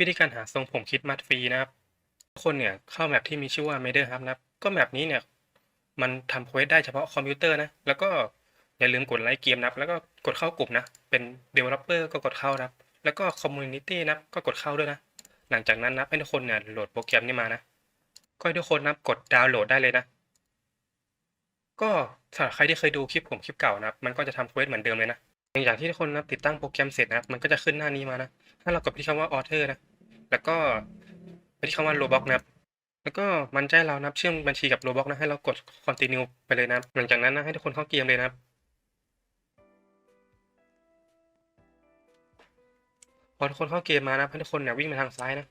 วิธีการหาทรงผมคิดมัดฟรีนะครับคนเนี่ยเข้าแมปที่มีชื่อว่า m a d e r Hub นะครับ ก็แมปนี้เนี่ย มันทำเควสได้เฉพาะคอมพิวเตอร์นะ แล้วก็อย่าลืมกดไลค์เกมนับแล้วก็กดเข้ากลุ่มนะ เป็น Developer ก็กดเข้านะครับแล้วก็ Community นะครับก็กดเข้าด้วยนะ หลังจากนั้นนะให้ทุกคนเนี่ยโหลดโปรแกรมนี้มานะ ก็ให้ทุกคนนะกดดาวน์โหลดได้เลยนะ ก็สำหรับใครที่เคยดูคลิปผมคลิปเก่านะมันก็จะทำเควสเหมือนเดิมเลยนะหลังจากที่ทุกคนนะติดตั้งโปรแกรมเสร็จนับมันก็จะขึ้นหน้านี้มานะ ถ้าเรากดปที่คำว่า Author นะ แล้วก็ไปที่คำว่า Roblox นะครับ แล้วก็มันจะให้เรานับเชื่อมบัญชีกับ Roblox นะให้เรากด Continue ไปเลยนะหลังจากนั้นนะให้ทุกคนเข้าเกมเลยนะครับพอทุกคนเข้าเกมมานะให้ทุกคนเนี่ยวิ่งไปทางซ้ายนะ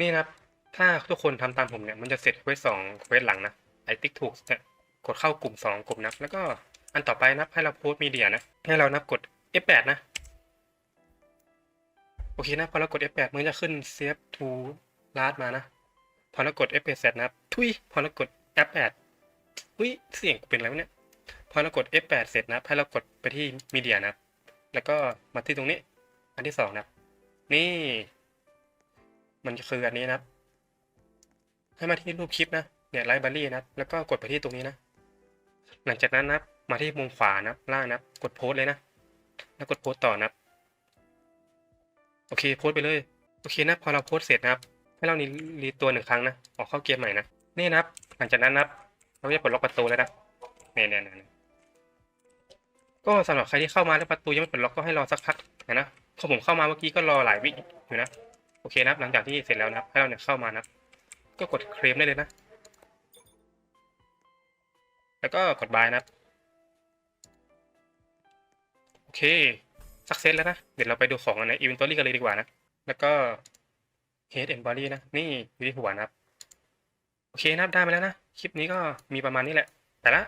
นี่นะครับ ถ้าทุกคนทำตามผมเนี่ย มันจะเสร็จเควสสองเควสหลังนะ ไอติ๊กถูกเนี่ยกดเข้ากลุ่มสองกลุ่มนะแล้วก็อันต่อไปนับให้เราโพสต์มีเดียนะ ให้เรานับกด F8 นะ โอเคนะ พอเรากด F8 มันจะขึ้น Save to Last มานะ พอเรากด F8 เสร็จนะครับทุยพอเรากด F8 อุ้ยเสียงเป็นอะไรวะเนี่ยพอเรากด F8 เสร็จนะให้เรากดไปที่มีเดียนะแล้วก็มาที่ตรงนี้ อันที่สองนะนี่ มันคืออันนี้นะให้มาที่รูปคลิปนะเนี่ยไลบรารีนะแล้วก็กดไปที่ตรงนี้นะ หลังจากนั้นนะมาที่มุมขวานะล่างนะกดโพสเลยนะ แล้วกดโพสต์ต่อนะ โอเคโพสไปเลย โอเคนะพอเราโพสเสร็จนะครับ ให้เรานี่รีตัวหนึ่งครั้งนะ ออกเข้าเกมใหม่นะ นี่นะครับ หลังจากนั้นนะครับเราจะปลดล็อกประตูแล้วนะเนี่ยเนี่ยเนี่ยก็สำหรับใครที่เข้ามาแล้วประตูยังไม่ปลดล็อกก็ให้รอสักพักนะนะพอผมเข้ามาเมื่อกี้ก็รอหลายวิอยู่นะโอเคนะครับ หลังจากที่เสร็จแล้วนะครับ ให้เราเนี่ยเข้ามานะก็กดเคลมได้เลยนะ แล้วก็กดบายนะครับ โอเค สักเซสแล้วนะ เดี๋ยวเราไปดูของในอินเวนทอรี่กันเลยดีกว่านะ แล้วก็ head and body นะ นี่อยู่ที่หัวนะครับ โอเคนะครับได้มาแล้วนะ คลิปนี้ก็มีประมาณนี้แหละ แต่ละ